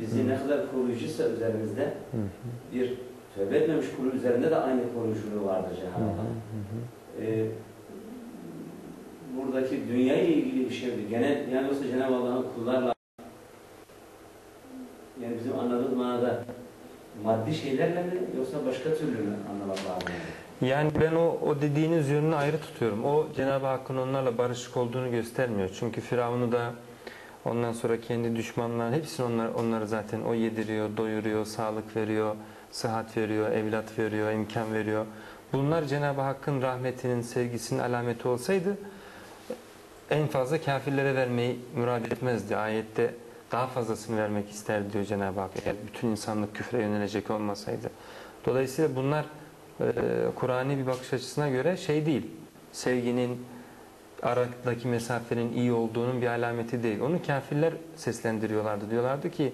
bizi ne kadar koruyucuysa üzerimizde bir tövbe etmemiş kulu üzerinde de aynı koruyuculuğu vardır Cenab-ı Allah. Ee, buradaki dünya ile ilgili bir şeydi. Gene yani yoksa Cenab-ı Allah'ın kullarla yani bizim anladığımız manada maddi şeylerle mi yoksa başka türlü mü anlamak lazım? Yani ben o, o dediğiniz yönünü ayrı tutuyorum. O Cenab-ı Hakk'ın onlarla barışık olduğunu göstermiyor. Çünkü Firavun'u da ondan sonra kendi düşmanlarının hepsini onlar, onları zaten o yediriyor, doyuruyor, sağlık veriyor, sıhhat veriyor, evlat veriyor, imkan veriyor. Bunlar Cenab-ı Hakk'ın rahmetinin, sevgisinin alameti olsaydı en fazla kafirlere vermeyi murad etmezdi. Ayette daha fazlasını vermek ister diyor Cenab-ı Hak. Eğer bütün insanlık küfre yönelecek olmasaydı. Dolayısıyla bunlar e, Kur'an'i bir bakış açısına göre şey değil. Sevginin, aradaki mesafenin iyi olduğunun bir alameti değil. Onu kafirler seslendiriyorlardı. Diyorlardı ki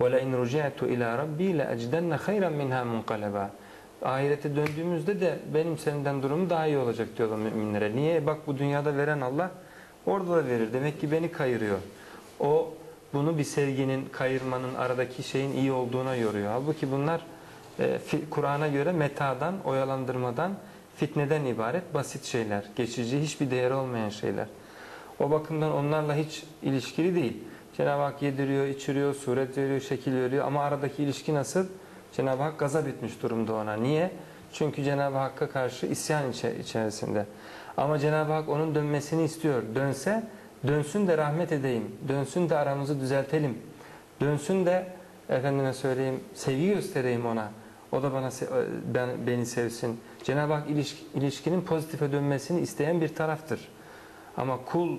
وَلَاِنْ رُجِعْتُ اِلَى رَبِّي لَاَجْدَنَّ خَيْرًا مِنْهَا مُنْقَلَبًا Ahirete döndüğümüzde de benim senden durumum daha iyi olacak diyorlar müminlere. Niye? Bak bu dünyada veren Allah orada da verir. Demek ki beni kayırıyor. O bunu bir sevginin, kayırmanın, aradaki şeyin iyi olduğuna yoruyor. Halbuki bunlar e, Kur'an'a göre metadan, oyalandırmadan, fitneden ibaret basit şeyler. Geçici, hiçbir değeri olmayan şeyler. O bakımdan onlarla hiç ilişkili değil. Cenab-ı Hak yediriyor, içiriyor, suret veriyor, şekil veriyor ama aradaki ilişki nasıl? Cenab-ı Hak gazap etmiş durumda ona. Niye? Çünkü Cenab-ı Hakk'a karşı isyan içerisinde. Ama Cenab-ı Hak onun dönmesini istiyor. Dönse, dönsün de rahmet edeyim. Dönsün de aramızı düzeltelim. Dönsün de efendime söyleyeyim sevgi göstereyim ona. O da bana ben beni sevsin. Cenab-ı Hak ilişki, ilişkinin pozitife dönmesini isteyen bir taraftır. Ama kul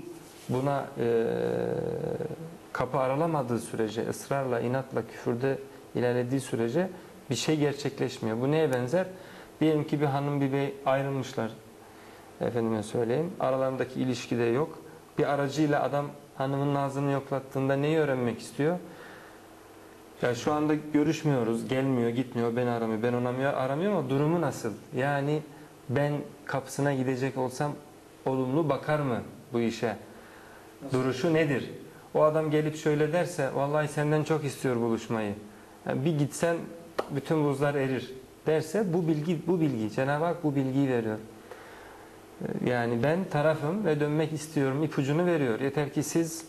buna e, kapı aralamadığı sürece, ısrarla, inatla, küfürde ilerlediği sürece bir şey gerçekleşmiyor. Bu neye benzer? Diyelim ki bir hanım bir bey ayrılmışlar. Efendime söyleyeyim. Aralarındaki ilişki de yok. Bir aracıyla adam hanımın nazını yoklattığında neyi öğrenmek istiyor? Ya şu anda görüşmüyoruz, gelmiyor, gitmiyor, beni aramıyor, ben ona aramıyor ama durumu nasıl? Yani ben kapısına gidecek olsam olumlu bakar mı bu işe? Duruşu nedir? O adam gelip şöyle derse, vallahi senden çok istiyor buluşmayı. Yani bir gitsen bütün buzlar erir derse bu bilgi bu bilgi Cenab-ı Hak bu bilgiyi veriyor. Yani ben tarafım ve dönmek istiyorum ipucunu veriyor. Yeter ki siz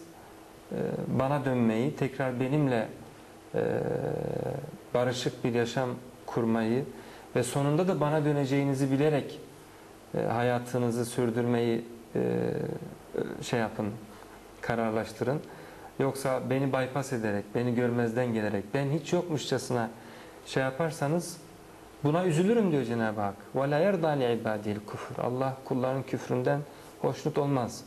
bana dönmeyi, tekrar benimle barışık bir yaşam kurmayı ve sonunda da bana döneceğinizi bilerek hayatınızı sürdürmeyi şey yapın, kararlaştırın. Yoksa beni bypass ederek, beni görmezden gelerek, ben hiç yokmuşçasına şey yaparsanız buna üzülürüm diyor Cenab-ı Hak. وَلَا يَرْضَى لِعِبَادِهِ الْكُفْرِ Allah kulların küfründen hoşnut olmaz.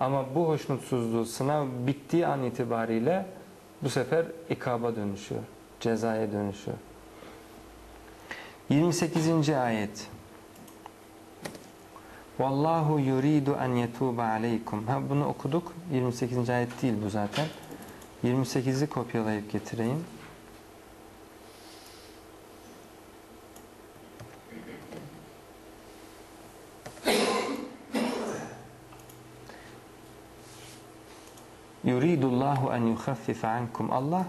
Ama bu hoşnutsuzluğu sınav bittiği an itibariyle bu sefer ikaba dönüşüyor. Cezaya dönüşüyor. 28. ayet. Vallahu yuridu en yetuba aleykum. Ha bunu okuduk. 28. ayet değil bu zaten. 28'i kopyalayıp getireyim. يريد الله أن يخفف عنكم الله؟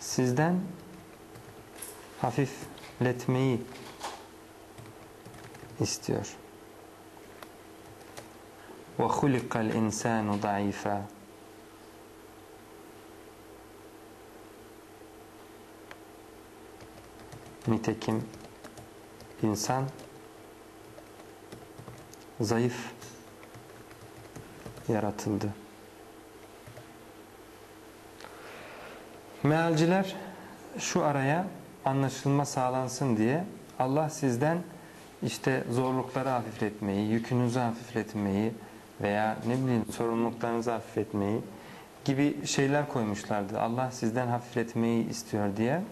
سيزدان خفيف لتمي استير وخلق الإنسان ضعيفا متكم إنسان ضعيف yaratıldı. Mealciler şu araya anlaşılma sağlansın diye Allah sizden işte zorlukları hafifletmeyi, yükünüzü hafifletmeyi veya ne bileyim sorumluluklarınızı hafifletmeyi gibi şeyler koymuşlardı. Allah sizden hafifletmeyi istiyor diye.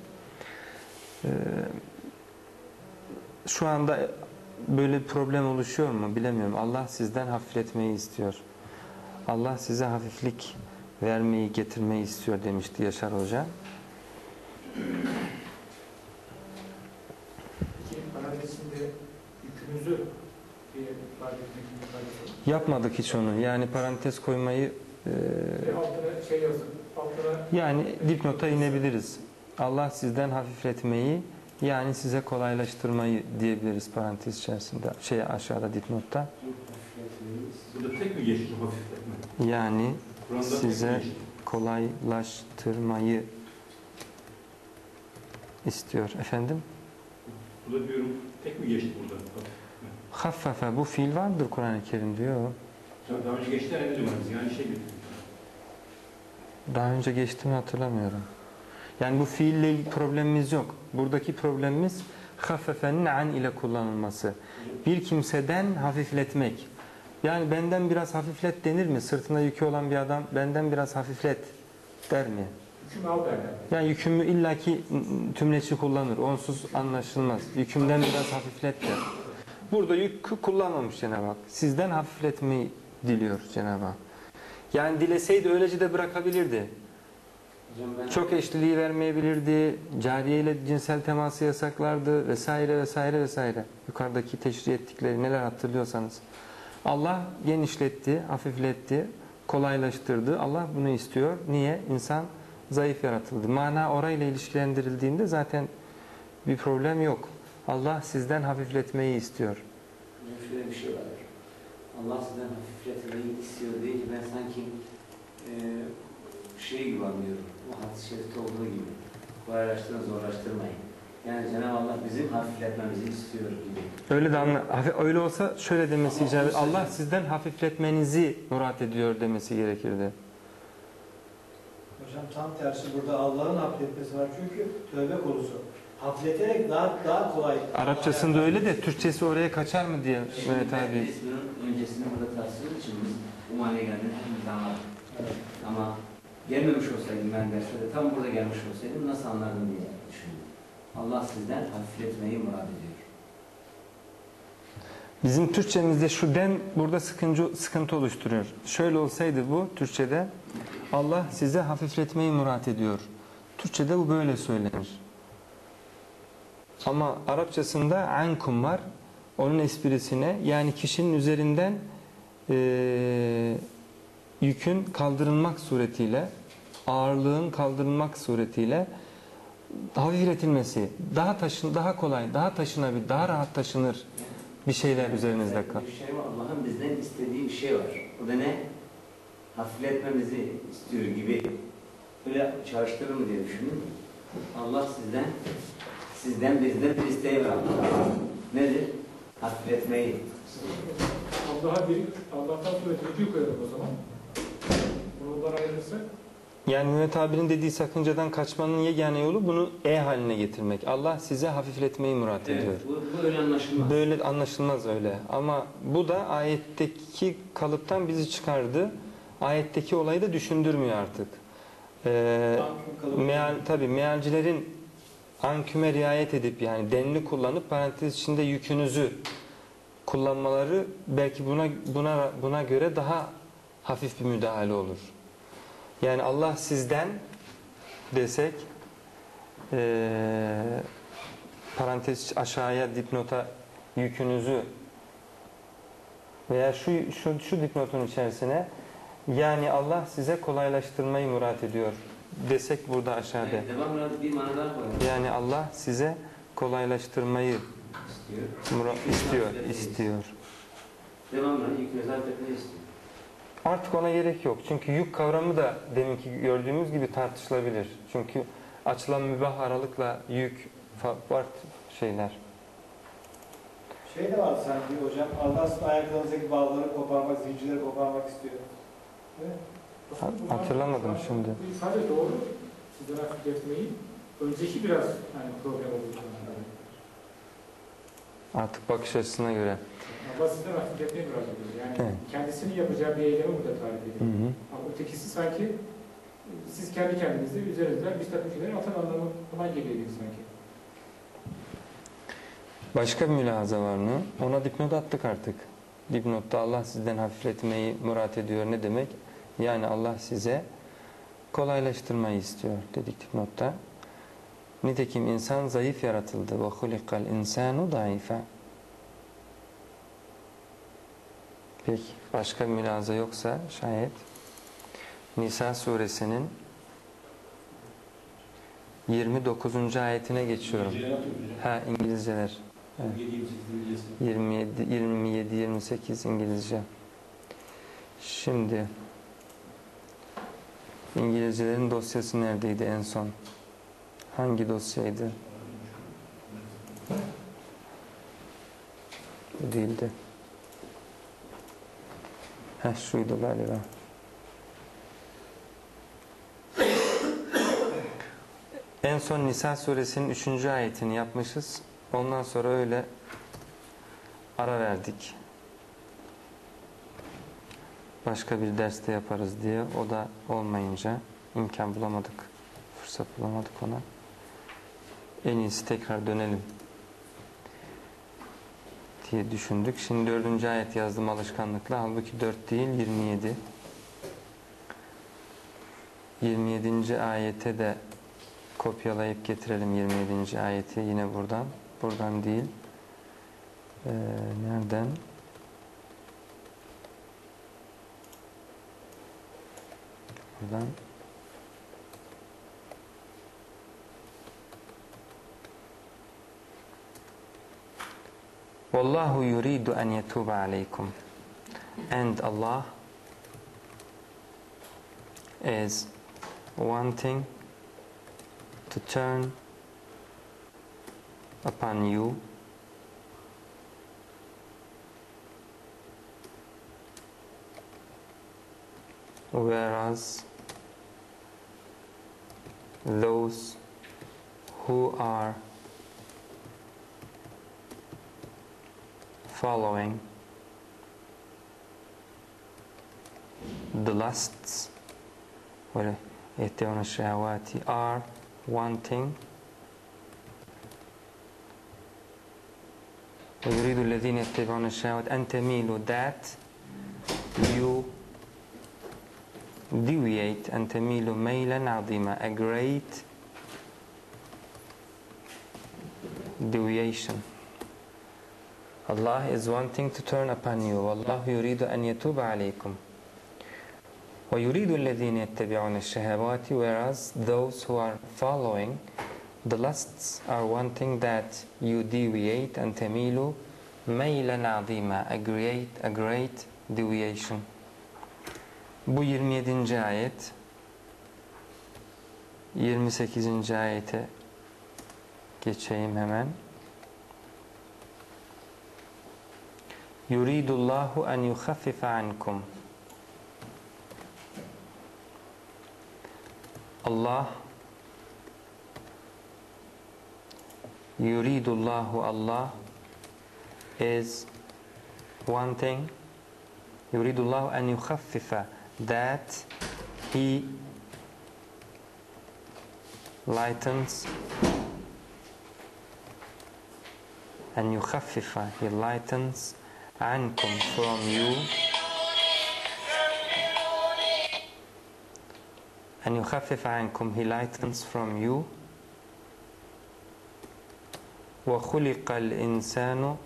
Ee, şu anda böyle bir problem oluşuyor mu bilemiyorum. Allah sizden hafifletmeyi istiyor. Allah size hafiflik vermeyi, getirmeyi istiyor demişti Yaşar Hoca. Yapmadık hiç onu. Yani parantez koymayı Ve altına şey yazın. Altına yani dipnota inebiliriz. Allah sizden hafifletmeyi yani size kolaylaştırmayı diyebiliriz parantez içerisinde. Şey aşağıda dipnotta. Burada tek mi geçti hafifletme? Yani Size- mi geçti? kolaylaştırmayı istiyor. Efendim? Burada diyorum tek mi geçti burada? Haffefe bu fiil vardır Kur'an-ı Kerim diyor. Daha önce geçti herhalde yani şey. Daha önce geçtiğimi hatırlamıyorum. Yani bu fiille problemimiz yok. Buradaki problemimiz haffefenin an ile kullanılması. Bir kimseden hafifletmek. Yani benden biraz hafiflet denir mi? Sırtında yükü olan bir adam benden biraz hafiflet der mi? hüküm al derler. Yani yükümü illaki tümleci kullanır. Onsuz anlaşılmaz. Yükümden biraz hafiflet der. Burada yük kullanmamış Cenab-ı Hak. Sizden hafifletmeyi diliyor Cenab-ı Hak. Yani dileseydi öylece de bırakabilirdi. Çok eşliliği vermeyebilirdi. Cariye ile cinsel teması yasaklardı vesaire vesaire vesaire. Yukarıdaki teşri ettikleri neler hatırlıyorsanız. Allah genişletti, hafifletti, kolaylaştırdı. Allah bunu istiyor. Niye? İnsan zayıf yaratıldı. Mana orayla ilişkilendirildiğinde zaten bir problem yok. Allah sizden hafifletmeyi istiyor. Şöyle bir şey var. Allah sizden hafifletmeyi istiyor deyince ben sanki e, şey gibi anlıyorum. Bu hadis-i şerifte olduğu gibi. Kolaylaştırın, zorlaştırmayın. Yani Cenab-ı Allah bizim hafifletmemizi istiyor gibi. Öyle de anla, öyle olsa şöyle demesi icap bu Allah sizden hafifletmenizi murat ediyor demesi gerekirdi. Hocam tam tersi burada Allah'ın hafifletmesi var çünkü tövbe konusu. Hafifleterek daha daha kolay. Arapçasında öyle de Türkçesi oraya kaçar mı diye Mehmet abi. isminin öncesini burada tartıştığımız için biz bu manaya anladık. Evet. Ama gelmemiş olsaydım ben derslere tam burada gelmiş olsaydım nasıl anlardım diye. Allah sizden hafifletmeyi murad ediyor. Bizim Türkçemizde şu den burada sıkıntı, sıkıntı oluşturuyor. Şöyle olsaydı bu Türkçede Allah size hafifletmeyi murat ediyor. Türkçede bu böyle söylenir. Ama Arapçasında ankum var. Onun esprisine yani kişinin üzerinden eee, yükün kaldırılmak suretiyle ağırlığın kaldırılmak suretiyle hafifletilmesi, daha taşın, daha kolay, daha taşınabilir, daha rahat taşınır bir şeyler üzerinizde kal. Bir şey var. Allah'ın bizden istediği bir şey var. O da ne? Hafifletmemizi istiyor gibi. Böyle çalıştırır mı diye düşündüm. Allah sizden sizden bizden bir isteği var. Nedir? Hafifletmeyi. Allah'a bir, Allah'tan sonra virgül koyalım o zaman. Bunu buradan ayrılırsak Yani Mehmet abinin dediği sakıncadan kaçmanın yegane yolu bunu E haline getirmek. Allah size hafifletmeyi murat ediyor. Evet, bu, bu öyle anlaşılmaz. Böyle anlaşılmaz öyle. Ama bu da ayetteki kalıptan bizi çıkardı. Ayetteki olayı da düşündürmüyor artık. Ee, meal, tabi mealcilerin anküme riayet edip yani denli kullanıp parantez içinde yükünüzü kullanmaları belki buna buna buna göre daha hafif bir müdahale olur. Yani Allah sizden desek eee parantez aşağıya dipnota yükünüzü veya şu şu şu dipnotun içerisine yani Allah size kolaylaştırmayı murat ediyor desek burada aşağıda. Yani Allah size kolaylaştırmayı İstiyor. mura- istiyor, istiyor. Devamlı yükünüzü hafifletmeyi istiyor. Artık ona gerek yok. Çünkü yük kavramı da deminki gördüğümüz gibi tartışılabilir. Çünkü açılan mübah aralıkla yük var şeyler. Şey de var sanki hocam. Allah sizin ayaklarınızdaki bağları koparmak, zincirleri koparmak istiyor. Ha- Hatırlamadım şimdi. İfade doğru. Sizden hafifletmeyi. Önceki biraz hani problem oldu. Artık bakış açısına göre. Allah sizden hafifletmeyi biraz ediyor. Yani Evet. kendisinin yapacağı bir eylemi burada tarif Hı ediyor. hı. Ama ötekisi sanki siz kendi kendinizde üzerinizden bir takım şeyleri atan anlamına geliyor gibi sanki. Başka bir mülahaza var mı? Ona dipnot attık artık. Dipnotta Allah sizden hafifletmeyi murat ediyor. Ne demek? Yani Allah size kolaylaştırmayı istiyor dedik dipnotta. Nitekim insan zayıf yaratıldı. Ve hulikal insanu daifa. Peki başka bir mülahaza yoksa şayet Nisa suresinin 29. ayetine geçiyorum. Ha İngilizceler. Evet. 27 İngilizcesi. 27 27 28 İngilizce. Şimdi İngilizcelerin dosyası neredeydi en son? Hangi dosyaydı? Bu değildi. Heh şuydu galiba. En son Nisa suresinin 3. ayetini yapmışız. Ondan sonra öyle ara verdik. Başka bir derste yaparız diye. O da olmayınca imkan bulamadık. Fırsat bulamadık ona. En iyisi tekrar dönelim diye düşündük. Şimdi dördüncü ayet yazdım alışkanlıkla. Halbuki dört değil 27. 27. ayete de kopyalayıp getirelim 27. ayeti yine buradan. Buradan değil. Ee, nereden? Buradan. Wallahu yuridu an yatuba alaykum. And Allah is wanting to turn upon you whereas those who are following the lusts ويتبعون الشهوات are wanting ويريد الذين يتبعون الشهوات أن تميلوا that you deviate أن تميلوا ميلا عظيما a great deviation Allah is wanting to turn upon you والله يريد أن يتوب عليكم ويريد الذين يتبعون الشهوات whereas those who are following the lusts are wanting that you deviate and تميلوا ميلا عظيما a great, a great deviation bu 27. ayet 28. ayete geçeyim hemen يريد الله أن يخفف عنكم Allah يريد الله Allah is wanting يريد الله أن يخفف that he lightens أن يخفف he lightens عنكم from you أن يخفف عنكم he lightens from you وخلق الإنسان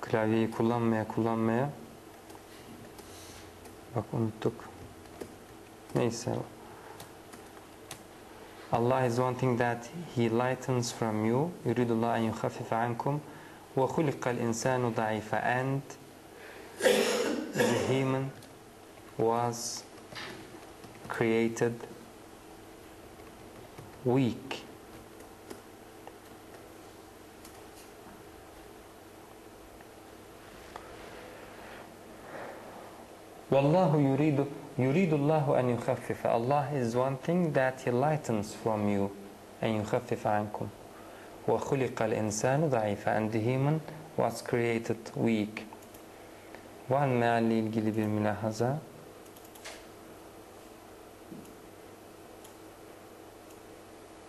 klavyeyi kullanmaya kullanmaya bak unuttuk neyse Allah is wanting that he lightens from you يريد الله أن يخفف عنكم وخلق الإنسان ضعيفا and the human was created weak والله يريد يريد الله أن يخفف Allah is wanting that he lightens from you أن يخفف عنكم وخلق الإنسان ضعيفا and the human was created weak Var mı mealle ilgili bir mülahaza?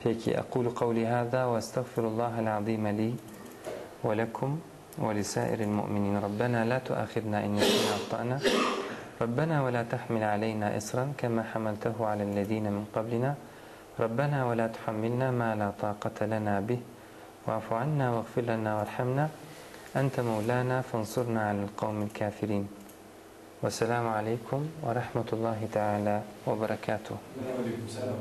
Peki أقول قولي هذا وأستغفر الله العظيم لي ولكم ولسائر المؤمنين ربنا لا تؤاخذنا إن نسينا أخطأنا ربنا ولا تحمل علينا إصرا كما حملته على الذين من قبلنا ربنا ولا تحملنا ما لا طاقة لنا به واعف عنا واغفر لنا وارحمنا أنت مولانا فانصرنا على القوم الكافرين ve rahmetullahi teala ve berekatuhu. Aleykümselam.